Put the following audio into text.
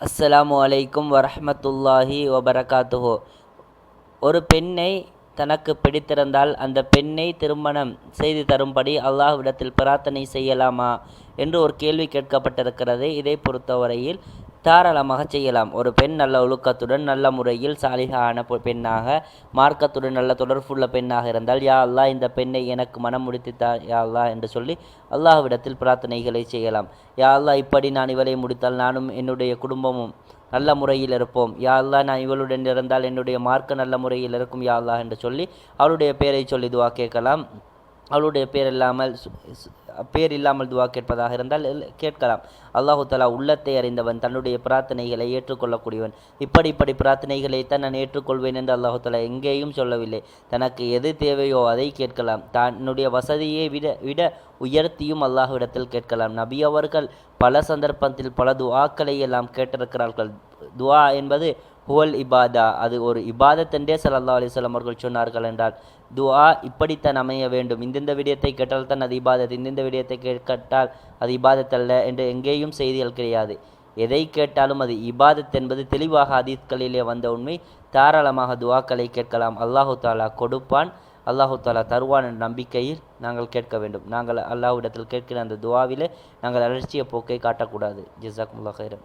அஸ்ஸலாமு அலைக்கும் வரஹ்மத்துல்லாஹி வபரகாத்துஹோ. ஒரு பெண்ணை தனக்கு பிடித்திருந்தால் அந்த பெண்ணை திருமணம் செய்து தரும்படி அல்லாஹ்விடத்தில் பிரார்த்தனை செய்யலாமா? என்று ஒரு கேள்வி கேட்கப்பட்டிருக்கிறது. இதை பொறுத்தவரையில் தாராளமாக செய்யலாம். ஒரு பெண் நல்ல ஒழுக்கத்துடன் நல்ல முறையில் சாலிகான பெண்ணாக மார்க்கத்துடன் நல்ல தொடர்புள்ள பெண்ணாக இருந்தால் யா அல்லா இந்த பெண்ணை எனக்கு மனம் முடித்து தா யா அல்லா என்று சொல்லி அல்லாஹ்விடத்தில் பிரார்த்தனைகளை செய்யலாம். யா அல்லா இப்படி நான் இவளை முடித்தால் நானும் என்னுடைய குடும்பமும் நல்ல முறையில் இருப்போம். யா அல்லா நான் இவளுடன் இருந்தால் என்னுடைய மார்க்க நல்ல முறையில் இருக்கும் யா அல்லா என்று சொல்லி அவளுடைய பெயரை சொல்லி துவா கேட்கலாம். அவளுடைய பேர் இல்லாமல் பேர் இல்லாமல் துவா கேட்பதாக இருந்தால் கேட்கலாம். அல்லாஹு தலா உள்ளத்தை அறிந்தவன் தன்னுடைய பிரார்த்தனைகளை ஏற்றுக்கொள்ளக்கூடியவன். இப்படி இப்படி பிரார்த்தனைகளைத்தான் நான் ஏற்றுக்கொள்வேன் என்று அல்லாஹு தலா எங்கேயும் சொல்லவில்லை. தனக்கு எது தேவையோ அதை கேட்கலாம். தன்னுடைய வசதியை விட விட உயர்த்தியும் அல்லாஹ்விடத்தில் கேட்கலாம். நபி அவர்கள் பல சந்தர்ப்பத்தில் பல துவாக்களை எல்லாம் கேட்டிருக்கிறார்கள். துவா என்பது ஹுவல் இபாதா. அது ஒரு இபாதத் சல்லா ஸல்லல்லாஹு அலைஹி அவர்கள் சொன்னார்கள் என்றால் துஆ இப்படித்தான் அமைய வேண்டும். இந்தந்த விடயத்தை கேட்டால் தான் அது இபாதத் இந்தெந்த விடயத்தை கேட்டால் அது இபாதத்தல்ல என்று எங்கேயும் செய்திகள் கிடையாது. எதை கேட்டாலும் அது இபாதத் என்பது தெளிவாக அதீத்களிலே வந்த உண்மை. தாராளமாக துவாக்களை கேட்கலாம். அல்லாஹு தாலா கொடுப்பான். அல்லாஹு தாலா தருவான் என்ற நம்பிக்கையில் நாங்கள் கேட்க வேண்டும். நாங்கள் அல்லாஹ்விடத்தில் கேட்கிற அந்த துவாவிலே நாங்கள் அலட்சிய போக்கை காட்டக்கூடாது. ஜிசாக்குமுல்லா ஹைரன்